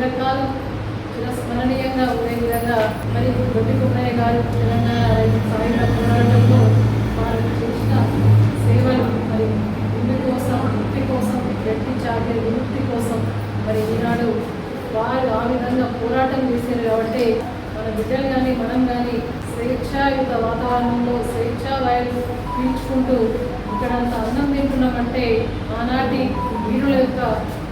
చిరకాలం చిరస్మరణీయంగా ఉండే విధంగా మరి గొడ్డి కుమ్మయ్య గారు తెలంగాణ రైతు సాయుధ పోరాటంలో వారు చేసిన సేవలు మరి భూమి కోసం వృత్తి కోసం గట్టి చాకరి విముక్తి కోసం మరి ఈనాడు వారు ఆ విధంగా పోరాటం చేశారు కాబట్టి మన బిడ్డలు కానీ మనం కానీ స్వేచ్ఛాయుత వాతావరణంలో స్వేచ్ఛా వాయువు పీల్చుకుంటూ ఇక్కడ అంత అన్నం తింటున్నామంటే ఆనాటి వీరుల యొక్క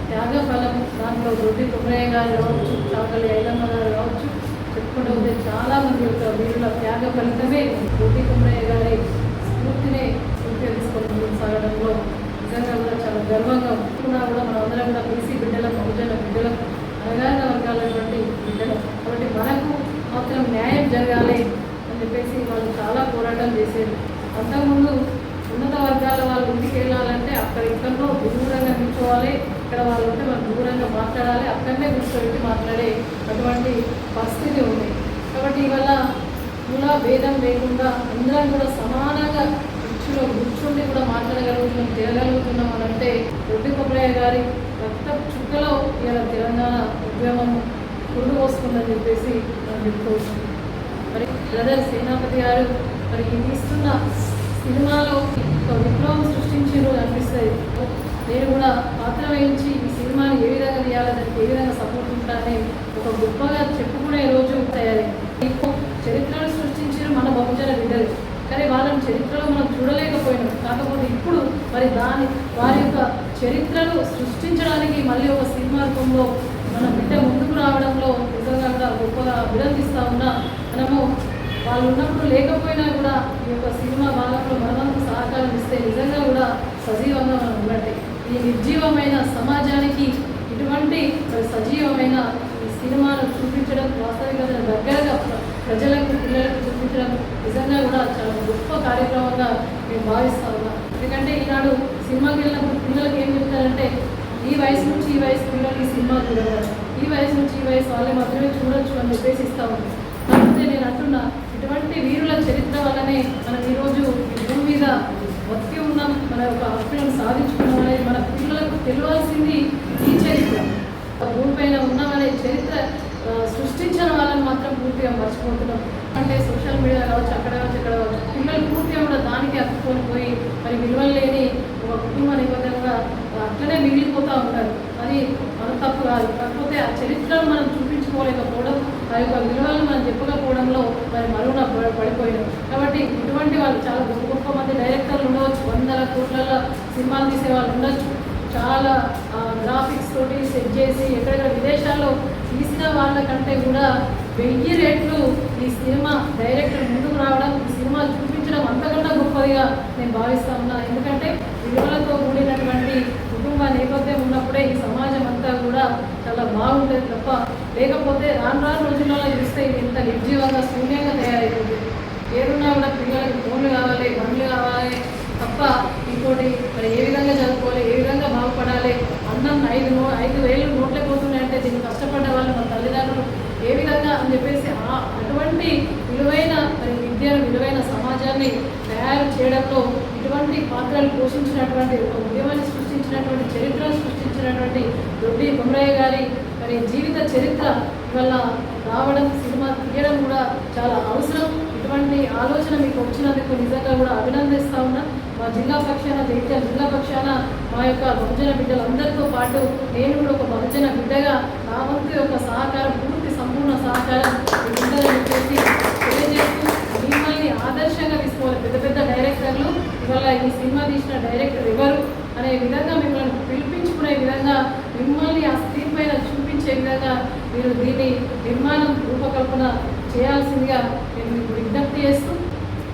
త్యాగ ఫలం దాంట్లో దొడ్డి కుమరయ్య గారు రావచ్చు చాకలి ఐలమ్మ గారు రావచ్చు. చెప్పుకుంటూ ఉంటే చాలా మంది యొక్క వీరుల త్యాగ ఫలితమే దొడ్డి కుమరయ్య గారి స్ఫూర్తిని ఉపయోగించుకొని సాగడంలో నిజంగా కూడా చాలా గర్వంగా కూడా కూడా మనందరం అందరం కూడా బీసీ బిడ్డల బహుజన బిడ్డలకు అనగాన వర్గాలటువంటి బిడ్డలు. కాబట్టి మనకు మాత్రం న్యాయం జరగాలి అని చెప్పేసి వాళ్ళు చాలా పోరాటం చేసేది అంతకుముందు ఉన్నత వర్గాల వాళ్ళు ఇంటికి వెళ్ళాలంటే అక్కడ ఇక్కడో దూరంగా నిల్చోవాలి. ఇక్కడ వాళ్ళు ఉంటే మనం దూరంగా మాట్లాడాలి. అక్కడనే కూర్చోబెట్టి మాట్లాడే అటువంటి పరిస్థితి ఉంది. కాబట్టి ఇవాళ కుల భేదం లేకుండా అందరం కూడా సమానంగా కుర్చీలో కూర్చుండి కూడా మాట్లాడగలుగుతున్నాం తిరగలుగుతున్నాం అని అంటే రొడ్డి కొబ్బరయ్య గారి రక్త చుక్కలో ఇవాళ తెలంగాణ ఉద్యమం పురుడు వస్తుందని చెప్పేసి మనం చెప్పుకోవచ్చు. మరి బ్రదర్ సేనాపతి గారు మరి ఇస్తున్న సినిమాలో ఒక విప్లవం సృష్టించారు అనిపిస్తుంది. నేను కూడా పాత్ర వహించి ఈ సినిమాని ఏ విధంగా తీయాలి దానికి ఏ విధంగా సపోర్ట్ ఉంటానని ఒక గొప్పగా చెప్పుకునే రోజు తయారైంది. చరిత్రను సృష్టించారు మన బహుజన బిడ్డలు కానీ వాళ్ళని చరిత్రలో మనం చూడలేకపోయినాం. కాకపోతే ఇప్పుడు మరి దాని వారి యొక్క చరిత్రను సృష్టించడానికి మళ్ళీ ఒక సినిమా రూపంలో మన బిడ్డ ముందుకు రావడంలో నిజంగా కూడా గొప్పగా అభినందిస్తా ఉన్నా మనము వాళ్ళు ఉన్నప్పుడు లేకపోయినా కూడా ఈ యొక్క సినిమా భాగంలో మనమంతా సహకారం ఇస్తే నిజంగా కూడా సజీవంగా మనం ఉన్నట్టే ఈ నిర్జీవమైన సమాజానికి ఇటువంటి సజీవమైన ఈ సినిమాను చూపించడం వాస్తవికతను దగ్గరగా ప్రజలకు పిల్లలకు చూపించడం నిజంగా కూడా చాలా గొప్ప కార్యక్రమంగా మేము భావిస్తా ఉన్నాం. ఎందుకంటే ఈనాడు సినిమాకి వెళ్ళినప్పుడు పిల్లలకి ఏం చెప్తారంటే ఈ వయసు నుంచి ఈ వయసు పిల్లలు ఈ సినిమా చూడగలరు ఈ వయసు నుంచి ఈ వయసు వాళ్ళే మాత్రమే చూడొచ్చు అని చెప్పేసి ఇస్తా అంటున్న ఇటువంటి వీరుల చరిత్ర వల్లనే మనం ఈరోజు ఈ భూమి మీద బతికి ఉన్నాం మన యొక్క హక్కులను సాధించుకున్నాం అనేది మన పిల్లలకు తెలియాల్సింది ఈ చరిత్ర. భూమి పైన ఉన్నామనే చరిత్ర సృష్టించిన వాళ్ళని మాత్రం పూర్తిగా మర్చిపోతున్నాం. అంటే సోషల్ మీడియా కావచ్చు అక్కడ కావచ్చు ఇక్కడ పిల్లలు పూర్తిగా కూడా దానికి అతుక్కొని పోయి మరి విలువలు లేని ఒక కుటుంబ నిబంధనగా అట్లనే మిగిలిపోతూ ఉంటారు. అది మన తప్పు కాదు. కాకపోతే ఆ చరిత్రను మనం చూపించుకోలేకపోవడం ఆ యొక్క విలువలను మనం చెప్పకపోవడంలో మరి మరుగున ప- కాబట్టి ఇటువంటి వాళ్ళు చాలా గొప్ప గొప్ప మంది డైరెక్టర్లు ఉండవచ్చు వందల కోట్లలో సినిమాలు తీసే వాళ్ళు ఉండొచ్చు. చాలా గ్రాఫిక్స్ తోటి సెట్ చేసి ఎక్కడెక్కడ విదేశాల్లో తీసిన వాళ్ళకంటే కూడా వెయ్యి రేట్లు ఈ సినిమా డైరెక్టర్ ముందుకు రావడం ఈ సినిమా చూపించడం అంతకన్నా గొప్పదిగా నేను భావిస్తా ఉన్నా. ఎందుకంటే విలువలతో కూడినటువంటి కుటుంబ నేపథ్యం ఉన్నప్పుడే ఈ సమాజం అంతా కూడా చాలా బాగుంటుంది తప్ప లేకపోతే రాను రాను రోజులలో చూస్తే ఇది ఇంత నిర్జీవంగా శూన్యంగా తయారైపోతుంది. ఏదున్నా కూడా పిల్లలకి ఫోన్లు కావాలి బండ్లు కావాలి తప్ప ఇంకోటి మరి ఏ విధంగా చదువుకోవాలి ఏ విధంగా బాగుపడాలి అన్నం ఐదు నో ఐదు వేలు నోట్లే పోతున్నాయంటే దీన్ని కష్టపడ్డ వాళ్ళు మన తల్లిదండ్రులు ఏ విధంగా అని చెప్పేసి ఆ- అటువంటి విలువైన మరి విద్యను విలువైన సమాజాన్ని తయారు చేయడంలో ఇటువంటి పాత్రలు పోషించినటువంటి ఒక ఉద్యమాన్ని సృష్టించినటువంటి చరిత్రను సృష్టించినటువంటి దొడ్డి బొమ్మరయ్య గారి మరి జీవిత చరిత్ర వల్ల రావడం సినిమా తీయడం కూడా చాలా అవసరం. ఇటువంటి ఆలోచన మీకు వచ్చినందుకు నిజంగా కూడా అభినందిస్తా ఉన్నా. మా జిల్లా పక్షాన జగిత్యాల జిల్లా పక్షాన మా యొక్క బహుజన బిడ్డలందరితో పాటు నేను కూడా ఒక బహుజన బిడ్డగా నా వంతు యొక్క సహకారం పూర్తి సంపూర్ణ సహకారం మీకు ఉంటుందని చెప్పేసి తెలియజేస్తూ మిమ్మల్ని ఆదర్శంగా తీసుకోవాలి పెద్ద పెద్ద డైరెక్టర్లు ఇవాళ ఈ సినిమా తీసిన డైరెక్టర్ ఎవరు అనే విధంగా మిమ్మల్ని పిలిపించుకునే విధంగా మిమ్మల్ని ఆ స్క్రీన్ పైన చూపించే విధంగా మీరు దీన్ని నిర్మాణం రూపకల్పన చేయాల్సిందిగా నేను మీకు విజ్ఞప్తి చేస్తూ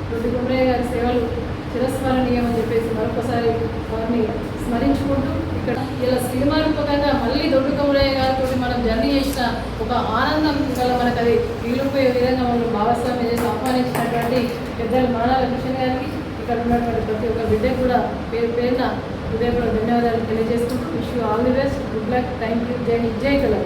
దొడ్డి కుమరయ్య గారి సేవలు చిరస్మరణీయం అని చెప్పేసి మరొకసారి వారిని స్మరించుకుంటూ ఇక్కడ ఇలా సినిమా రూపకంగా మళ్ళీ దొడ్డు కుమరయ్య గారితో మనం జర్నీ చేసిన ఒక ఆనందం గల మనకు అది మిగిలిపోయే విధంగా మనం భాగస్వామ్యం చేసి ఆహ్వానించినటువంటి పెద్దలు మానాల కృష్ణ గారికి ఇక్కడ ఉన్నటువంటి ప్రతి ఒక్క బిడ్డ కూడా పేరు పేరున హృదయపూర్వక ధన్యవాదాలు తెలియజేసుకుంటూ wish you all the best. Good luck. Thank you జై జై కలర్